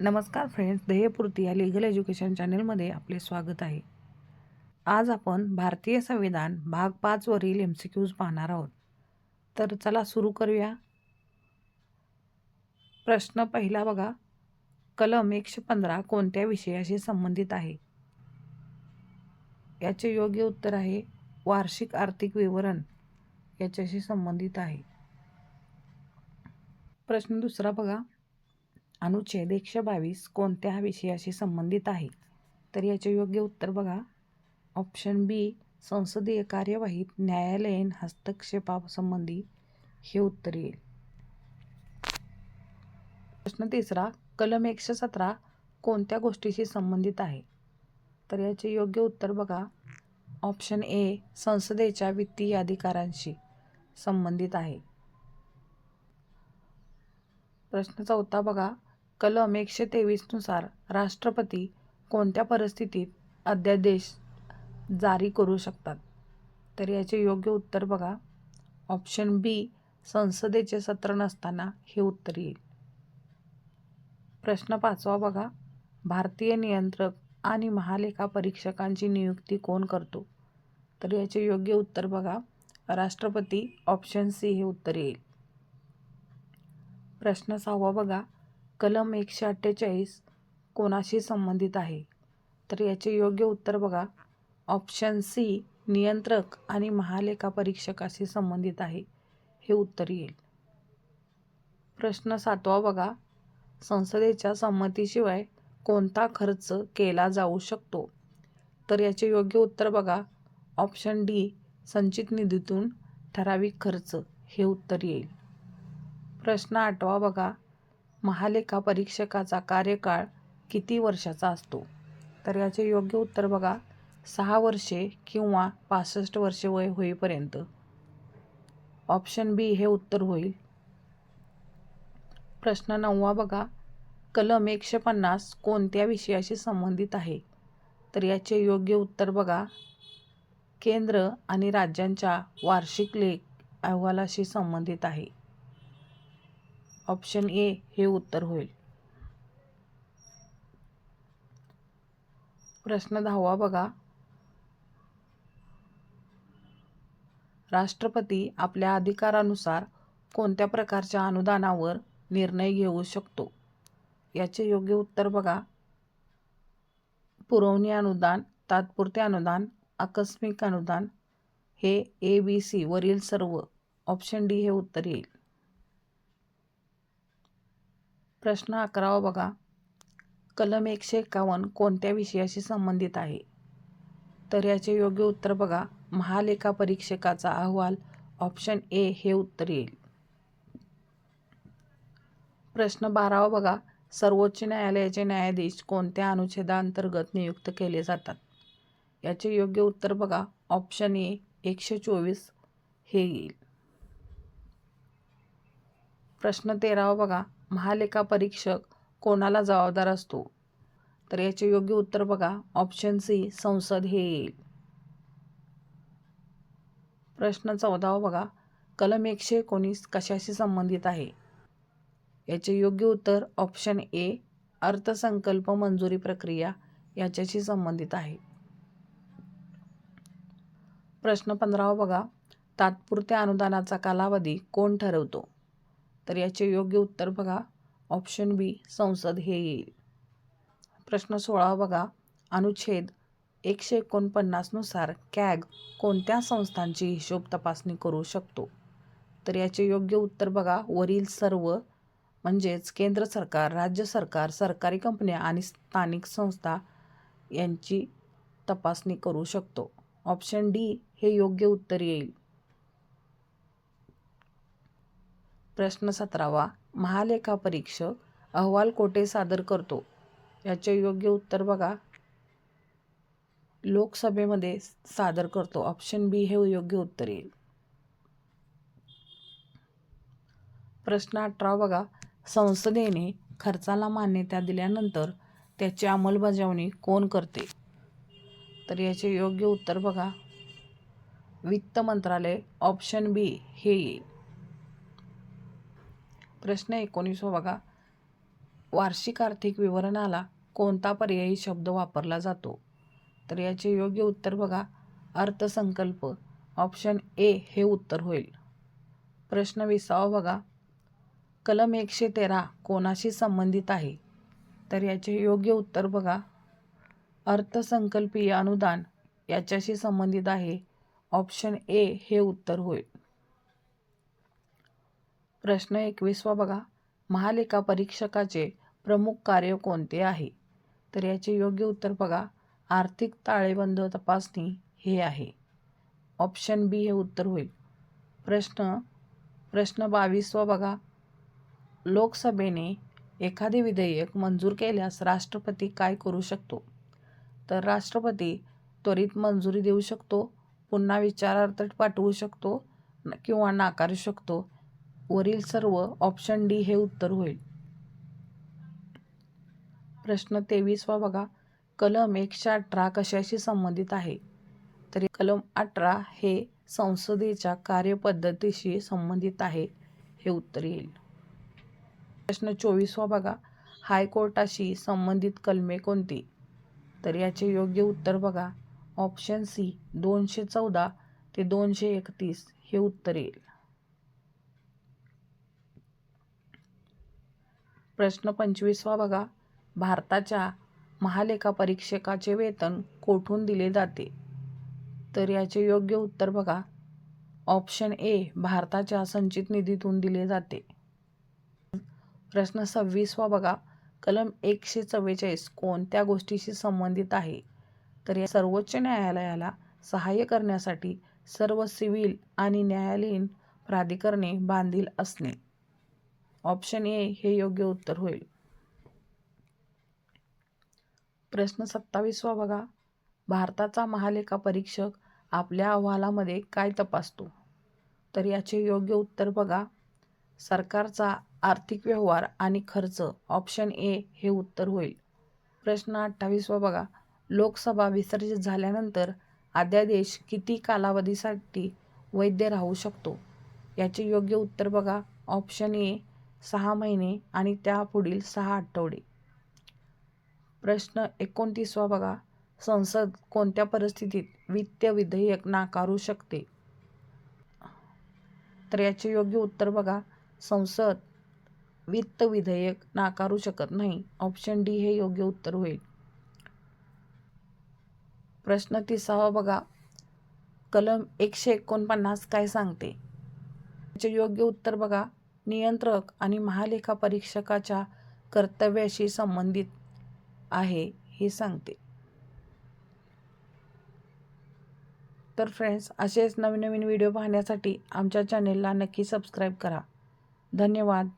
नमस्कार फ्रेंड्स ध्येयपूर्ती या legal education चॅनेलमध्ये आपले स्वागत आहे. आज आपण भारतीय संविधान भाग पाचवरील एम सी क्यूज पाहणार आहोत. तर चला सुरू करूया. प्रश्न पहिला बघा. कलम एकशे पंधरा कोणत्या विषयाशी संबंधित आहे? याचे योग्य उत्तर आहे वार्षिक आर्थिक विवरण. याच्याशी संबंधित आहे. प्रश्न दुसरा बघा. अनुच्छेद एकशे बावीस कोणत्या विषयाशी संबंधित आहे? तर याचे योग्य उत्तर बघा. ऑप्शन बी संसदीय कार्यवाहीत न्यायालयीन हस्तक्षेपासंबंधी हे उत्तर येईल. प्रश्न तिसरा कलम एकशे सतरा कोणत्या गोष्टीशी संबंधित आहे? तर याचे योग्य उत्तर बघा. ऑप्शन ए संसदेच्या वित्तीय अधिकारांशी संबंधित आहे. प्रश्न चौथा बघा. कलम एकशे तेवीसनुसार राष्ट्रपती कोणत्या परिस्थितीत अध्यादेश जारी करू शकतात? तर याचे योग्य उत्तर बघा. ऑप्शन बी संसदेचे सत्र नसताना हे उत्तर येईल. प्रश्न पाचवा बघा. भारतीय नियंत्रक आणि महालेखा परीक्षकांची नियुक्ती कोण करतो? तर याचे योग्य उत्तर बघा. राष्ट्रपती ऑप्शन सी हे उत्तर येईल. प्रश्न सहावा बघा. कलम एकशे अठ्ठेचाळीस कोणाशी संबंधित आहे? तर याचे योग्य उत्तर बघा. ऑप्शन सी नियंत्रक आणि महालेखा परीक्षकाशी संबंधित आहे. हे उत्तर येईल. प्रश्न सातवा बघा. संसदेच्या संमतीशिवाय कोणता खर्च केला जाऊ शकतो? तर याचे योग्य उत्तर बघा. ऑप्शन डी संचित निधीतून ठराविक खर्च. हे उत्तर येईल. प्रश्न आठवा बघा. महालेखा परीक्षकाचा कार्यकाळ किती वर्षाचा असतो? तर याचे योग्य उत्तर बघा. सहा वर्षे किंवा पासष्ट वर्षे वय होईपर्यंत. ऑप्शन बी हे उत्तर होईल. प्रश्न नववा बघा. कलम एकशे पन्नास कोणत्या विषयाशी संबंधित आहे? तर याचे योग्य उत्तर बघा. केंद्र आणि राज्यांच्या वार्षिक लेख अहवालाशी संबंधित आहे. ऑप्शन ए हे उत्तर होईल. प्रश्न दहावा बघा. राष्ट्रपती आपल्या अधिकारानुसार कोणत्या प्रकारच्या अनुदानावर निर्णय घेऊ शकतो? याचे योग्य उत्तर बघा. पुरवणी अनुदान तात्पुरते अनुदान आकस्मिक अनुदान हे ए बी सी वरील सर्व. ऑप्शन डी हे उत्तर येईल. प्रश्न अकरावा बघा. कलम एकशे एकावन्न कोणत्या विषयाशी संबंधित आहे? तर याचे योग्य उत्तर बघा. महालेखा परीक्षकाचा अहवाल ऑप्शन ए हे उत्तर येईल. प्रश्न बारावा बघा. सर्वोच्च न्यायालयाचे न्यायाधीश कोणत्या अनुच्छेदांतर्गत नियुक्त केले जातात? याचे योग्य उत्तर बघा. ऑप्शन ए एकशे चोवीस हे येईल. प्रश्न तेरावा बघा. महालेखा परीक्षक कोणाला जबाबदार असतो? तर याचे योग्य उत्तर बघा. ऑप्शन सी संसद हे येईल. प्रश्न चौदावा बघा. कलम एकशे एकोणीस कशाशी संबंधित आहे? याचे योग्य उत्तर ऑप्शन ए अर्थसंकल्प मंजुरी प्रक्रिया याच्याशी संबंधित आहे. प्रश्न पंधरावा बघा. तात्पुरत्या अनुदानाचा कालावधी कोण ठरवतो? तर याचे योग्य उत्तर बघा. ऑप्शन बी संसद हे येईल. प्रश्न सोळा बघा. अनुच्छेद एकशे एकोणपन्नासनुसार कॅग कोणत्या संस्थांची हिशोब तपासणी करू शकतो? तर याचे योग्य उत्तर बघा. वरील सर्व म्हणजेच केंद्र सरकार राज्य सरकार सरकारी कंपन्या आणि स्थानिक संस्था यांची तपासणी करू शकतो. ऑप्शन डी हे योग्य उत्तर येईल. प्रश्न सतरावा. महालेखा परीक्षक अहवाल कोठे सादर करतो? याचे योग्य उत्तर बघा. लोकसभेमध्ये सादर करतो. ऑप्शन बी हे योग्य उत्तर येईल. प्रश्न अठरा बघा. संसदेने खर्चाला मान्यता दिल्यानंतर त्याची अंमलबजावणी कोण करते? तर याचे योग्य उत्तर बघा. वित्त मंत्रालय ऑप्शन बी हे येईल. प्रश्न एकोणीसवा बघा. वार्षिक आर्थिक विवरणाला कोणता पर्यायी शब्द वापरला जातो? तर याचे योग्य उत्तर बघा. अर्थसंकल्प ऑप्शन ए हे उत्तर होईल. प्रश्न विसावा बघा. कलम एकशे तेरा कोणाशी संबंधित आहे? तर याचे योग्य उत्तर बघा. अर्थसंकल्पीय अनुदान याच्याशी संबंधित आहे. ऑप्शन ए हे उत्तर होईल. प्रश्न एकवीसवा बघा. महालेखा परीक्षकाचे प्रमुख कार्य कोणते आहे? तर याचे योग्य उत्तर बघा. आर्थिक ताळेबंद तपासणी हे आहे. ऑप्शन बी हे उत्तर होईल. प्रश्न प्रश्न बावीसवा बघा. लोकसभेने एखादे विधेयक मंजूर केल्यास राष्ट्रपती काय करू शकतो? तर राष्ट्रपती त्वरित मंजुरी देऊ शकतो पुन्हा विचारार्थ पाठवू शकतो न- किंवा नाकारू शकतो. वरील सर्व ऑप्शन डी हे उत्तर होईल. प्रश्न तेवीसवा बघा. कलम एकशे अठरा कशाशी संबंधित आहे? तरी कलम अठरा हे संसदेच्या कार्यपद्धतीशी संबंधित आहे हे उत्तर येईल. प्रश्न चोवीसवा बघा. हायकोर्टाशी संबंधित कलमे कोणती? तर याचे योग्य उत्तर बघा. ऑप्शन सी दोनशे चौदा ते दोनशे एकतीस हे उत्तर येईल. प्रश्न पंचवीसवा बघा. भारताच्या महालेखा परीक्षकाचे वेतन कोठून दिले जाते? तर याचे योग्य उत्तर बघा. ऑप्शन ए भारताच्या संचित निधीतून दिले जाते. प्रश्न सव्वीसवा बघा. कलम एकशे चव्वेचाळीस कोणत्या गोष्टीशी संबंधित आहे? तर या सर्वोच्च न्यायालयाला सहाय्य करण्यासाठी सर्व सिव्हिल आणि न्यायालयीन प्राधिकरणे बांधील असणे. ऑप्शन ए हे योग्य उत्तर होईल. प्रश्न सत्तावीसवा बघा. भारताचा महालेखा परीक्षक आपल्या अहवालामध्ये काय तपासतो? तर याचे योग्य उत्तर बघा. सरकारचा आर्थिक व्यवहार आणि खर्च ऑप्शन ए हे उत्तर होईल. प्रश्न अठ्ठावीसवा बघा. लोकसभा विसर्जित झाल्यानंतर अध्यादेश किती कालावधीसाठी वैध राहू शकतो? याचे योग्य उत्तर बघा. ऑप्शन ए सहा महिने आणि त्यापुढील सहा आठवडे. प्रश्न एकोणतीसवा बघा. संसद कोणत्या परिस्थितीत वित्त विधेयक नाकारू शकते? तर याचे योग्य उत्तर बघा. संसद वित्त विधेयक नाकारू शकत नाही. ऑप्शन डी हे योग्य उत्तर होईल. प्रश्न तिसावा बघा. कलम एकशे एकोणपन्नास काय सांगते? याचे योग्य उत्तर बघा. नियंत्रक आणि महालेखा परीक्षकाच्या कर्तव्याशी संबंधित आहे हे सांगते. तर फ्रेंड्स असेच नवीन नवीन व्हिडिओ पाहण्यासाठी आमच्या चॅनेलला नक्की सबस्क्राईब करा. धन्यवाद.